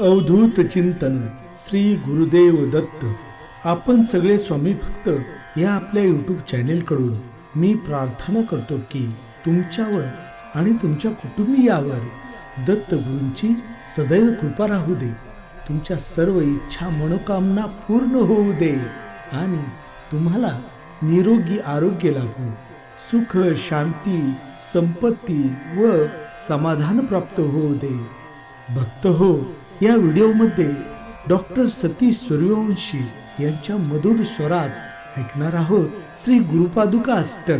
अवधूत चिंतन श्री गुरुदेव दत्त. आपण सगळे स्वामी भक्त या आपल्या यूट्यूब चॅनेलकडून मी प्रार्थना करतो की तुमच्यावर आणि तुमच्या कुटुंबियावर दत्त गुरूंची सदैव कृपा राहू दे. तुमच्या सर्व इच्छा मनोकामना पूर्ण होऊ दे आणि तुम्हाला निरोगी आरोग्य लाभो. सुख शांती संपत्ती व समाधान प्राप्त होऊ दे. भक्त हो या व्हिडिओमध्ये डॉक्टर सतीश सूर्यवंशी यांच्या मधुर स्वरात ऐकणार आहोत श्री गुरुपादुका अष्टक.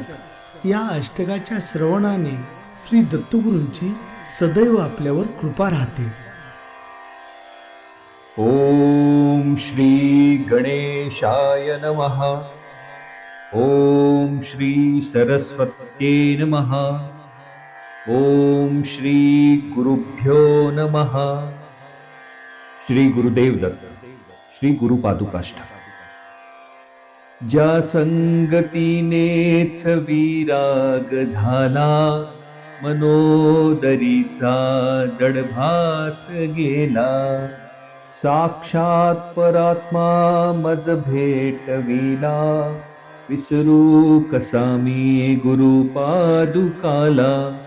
या अष्टकाच्या श्रवणाने श्री दत्तगुरूंची सदैव आपल्यावर कृपा राहते. ओम श्री गणेशाय नमः. ॐ श्री सरस्वत्यै नमः. ॐ श्री गुरुभ्यो नमः. श्री गुरुदेव दत्त श्री गुरुपादुकाष्टक ज्या संगतीनेच विराग झाला मनोदरीचा जडभास गेला. साक्षात परात्मा मज भेटविला विसरू कसा मी गुरुपादुकाला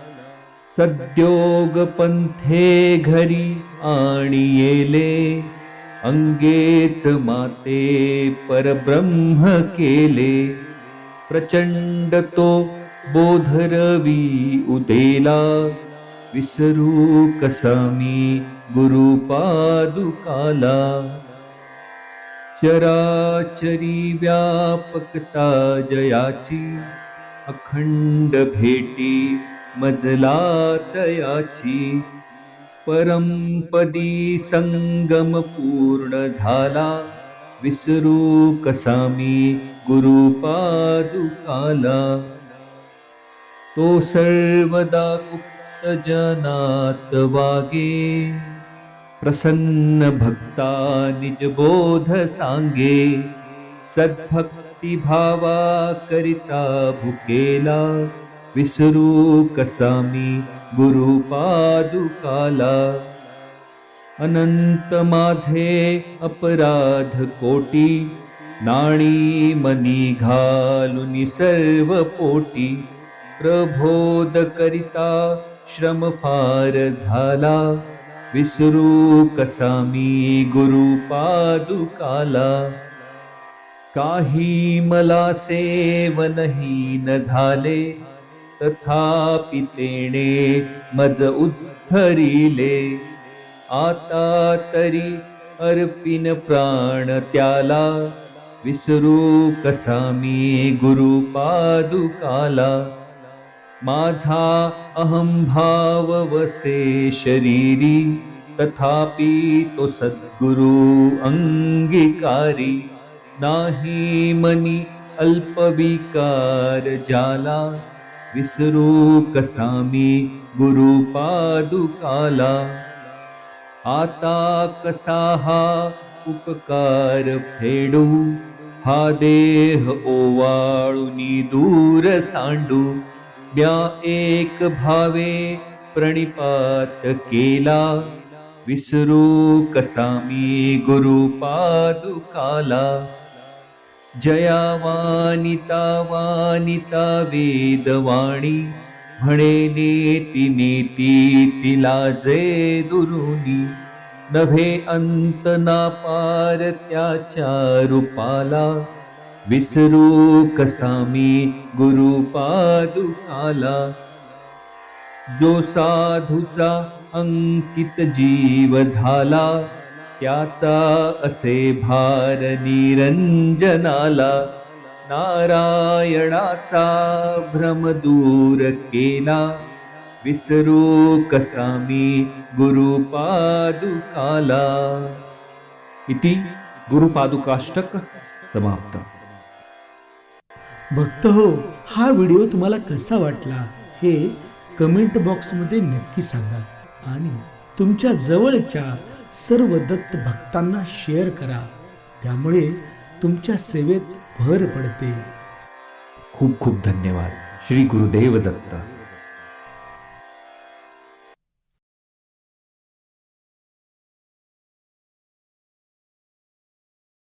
सद्योग पंथे घरी आणि येले अंगेच माते परब्रह्म केले. प्रचंड तो बोधरवी उदेला विसरू कसामी गुरुपादुकाला. चराचरी व्यापकता जयाची अखंड भेटी मजला तयाची परमपदी संगम पूर्ण झाला. विसरू कसा मी गुरुपादुकाला? तो सर्वदा गुप्त जनात वागे. प्रसन्न भक्ता निज बोध सांगे. सद्भक्ती भावा करिता भुकेला. विसरू कसा मी गुरुपादुकाला. अनंत माझे अपराध कोटी नाणी मनी घालून सर्व पोटी. प्रबोध करिता श्रम फार झाला विसरू कसा मी गुरुपादुकाला. काही मला सेवनही न झाले तथापि तेणे मज उद्धरिले। आता तरी अर्पिन प्राण त्याला विसरू कसा मी गुरुपादुकाला। माझा अहंभाव वसे शरीरी तथापि तो सद्गुरु अंगीकारी। नाही मनी अल्पविकार जाला विसरू कसा मी गुरुपादुकाला आता कसा हा उपकार फेडू? हा देह ओवाळुनी दूर सांडू. म्या एक भावे प्रणिपात केला. विसरू कसा मी गुरुपादुकाला जया वानिता वेदवाणी म्हणे नेती नेती तिला जे दुरुनी नव्हे अंत ना पार त्याच्या रूपाला विसरू कसा मी गुरुपादुकाला. जो साधूचा अंकित जीव झाला त्याचा असे भार निरंजनाला नारायणाचा भ्रम दूर केला. विसरू कसा मी गुरुपादुकाला? इति गुरुपादुकाष्टक समाप्त. भक्त हो हा व्हिडिओ तुम्हाला कसा वाटला हे कमेंट बॉक्समध्ये नक्की सांगा. आणि तुमच्या जवळच्या सर्व दत्त भक्तांना शेअर करा. त्यामुळे तुमच्या सेवेत भर पडते. खूप खूप धन्यवाद. श्री गुरुदेव दत्त.